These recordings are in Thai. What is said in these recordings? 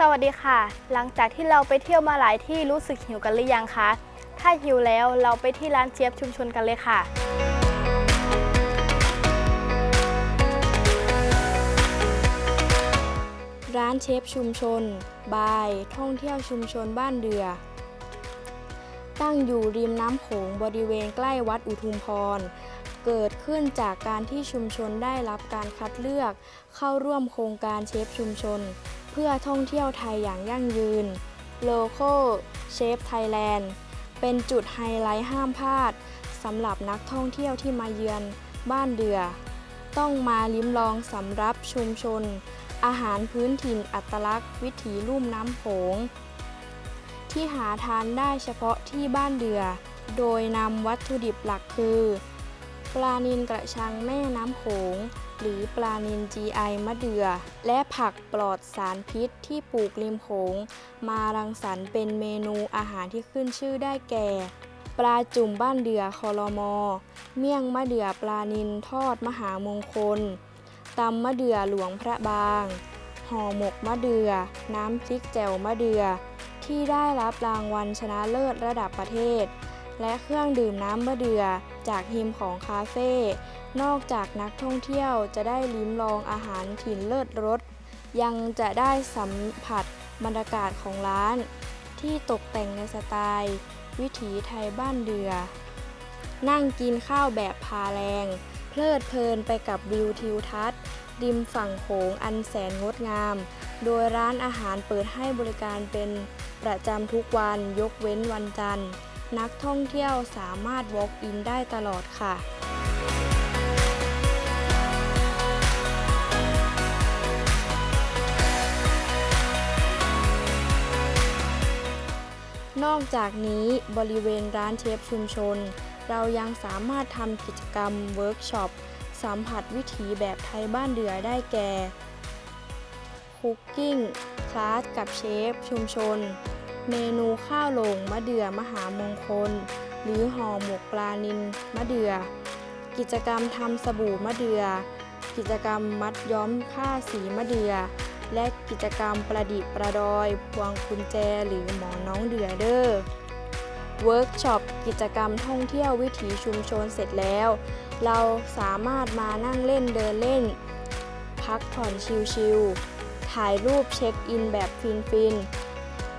สวัสดีค่ะ หลังจากที่เราไปเที่ยวมาหลายที่รู้สึกหิวกันหรือยังคะ ถ้าหิวแล้วเราไปที่ร้านเจี๊ยบชุมชนกันเลยค่ะ ร้านเชฟชุมชน บาย ท่องเที่ยวชุมชนบ้านเดือ ตั้งอยู่ริมน้ำโขงบริเวณใกล้วัดอุทุมพร เกิดขึ้นจากการที่ชุมชนได้รับการคัดเลือก เข้าร่วมโครงการเชฟชุมชน เพื่อท่องเที่ยวไทยอย่างยั่งยืน Local Chef Thailand เป็นจุดไฮไลท์ห้ามพลาดสำหรับนักท่องเที่ยวที่มาเยือนบ้านเดือ ต้องมาลิ้มลองสำรับชุมชน อาหารพื้นถิ่นอัตลักษณ์ วิถีลุ่มน้ำโขงที่หาทานได้เฉพาะที่บ้านเดือ โดยนำวัตถุดิบหลักคือ ปลานิลกระชังแม่น้ำโขง หรือปลานิล GI มะเดือและผักปลอดสารพิษที่ปลูกริมโขง มารังสรรค์เป็นเมนูอาหารที่ขึ้นชื่อได้แก่ ปลาจุ่มบ้านเดือคอลอมอ เมี่ยงมะเดือปลานิลทอดมหามงคลตำมะเดื่อหลวงพระบางห่อหมกมะเดือ่อน้ำพริกแจ่วมะเดือ่อที่ได้รับรางวัลชนะเลิศระดับประเทศ และเครื่องดื่มน้ำมะเดือ่อจากฮิมของคาเฟ่ นอกจากนักท่องเที่ยวจะได้ลิ้มลองอาหารถิ่นเลิศรส ยังจะได้สัมผัสบรรยากาศของร้าน ที่ตกแต่งในสไตล์ วิถีไทยบ้านเดือ นั่งกินข้าวแบบพาแรง เพลิดเพลินไปกับวิวทิวทัศน์ริมฝั่งโขงอันแสนงดงาม โดยร้านอาหารเปิดให้บริการเป็นประจำทุกวันยกเว้นวันจันทร์ นักท่องเที่ยวสามารถ walk in ได้ตลอดค่ะ นอกจากนี้บริเวณร้านเชฟชุมชน เรายังสามารถทำกิจกรรมเวิร์กช็อป สัมผัสวิถีแบบไทยบ้านเดือได้แก่คุกกิ้งคลาสกับเชฟชุมชน เมนูข้าวโหลงมะเดื่อมหามงคล หรือห่อหมกปลานิลมะเดื่อ กิจกรรมทำสบู่มะเดื่อ กิจกรรมมัดย้อมผ้าสีมะเดื่อ และกิจกรรมประดิษฐ์ประดอย พวงกุญแจหรือหมอนน้องเดือเดอร์เวิร์กช็อปกิจกรรมท่องเที่ยววิถีชุมชนเสร็จแล้ว เราสามารถมานั่งเล่นเดินเล่น พักผ่อนชิลๆถ่ายรูปเช็คอินแบบฟินๆ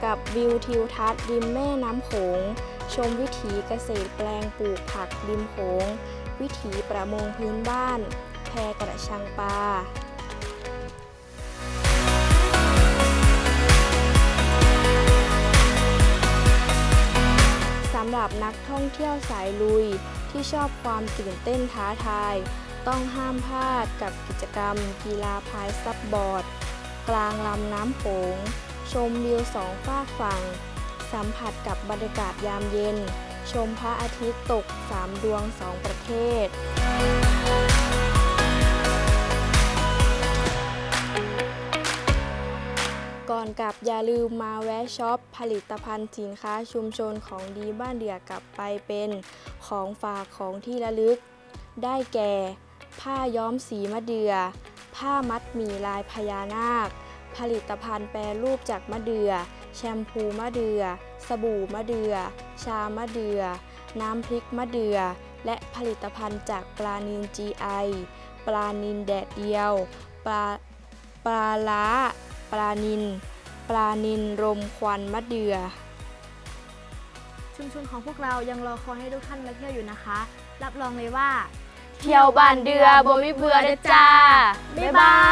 กับวิวทิวทัศน์ริมแม่น้ำโขง ชมวิถีเกษตรแปลงปลูกผักริมโขง วิถีประมงพื้นบ้าน แพกระชังปลาสำหรับนักท่องเที่ยวสายลุยที่ชอบความตื่นเต้นท้าทาย ต้องห้ามพลาดกับกิจกรรม กีฬาพายซับบอร์ด กลางลำน้ำโขง ชมวิวสองฝากฝั่ง สัมผัสกับบรรยากาศยามเย็น ชมพระอาทิตย์ตกสามดวงสองประเทศก่อนกลับอย่าลืมมาแวะช็อปผลิตภัณฑ์สินค้าชุมชนของดีบ้านเดือกลับไปเป็นของฝากของที่ระลึก ได้แก่ ผ้าย้อมสีมะเดือ่อผ้ามัดหมี่ลายพญานาค ผลิตภัณฑ์แปรรูปจากมะเดือ่อ แชมพูมะเดือ่อ สบู่มะเดือ่อ ชามะเดือ่อ น้ำพริกมะเดือ่อ และผลิตภัณฑ์จากปลานิล GI ปลานิลแดดเดียว ปลาปลาล้า ปลานิล ปลานิลรมควันมะเดือ่อ ชุมชนของพวกเรายังรอคอยให้ทุกท่านมาเที่ยวอยู่นะคะ รับรองเลยว่า เที่ยวบ้านเดือบ่มีเบื่อเด้อจ้า บ๊ายบาย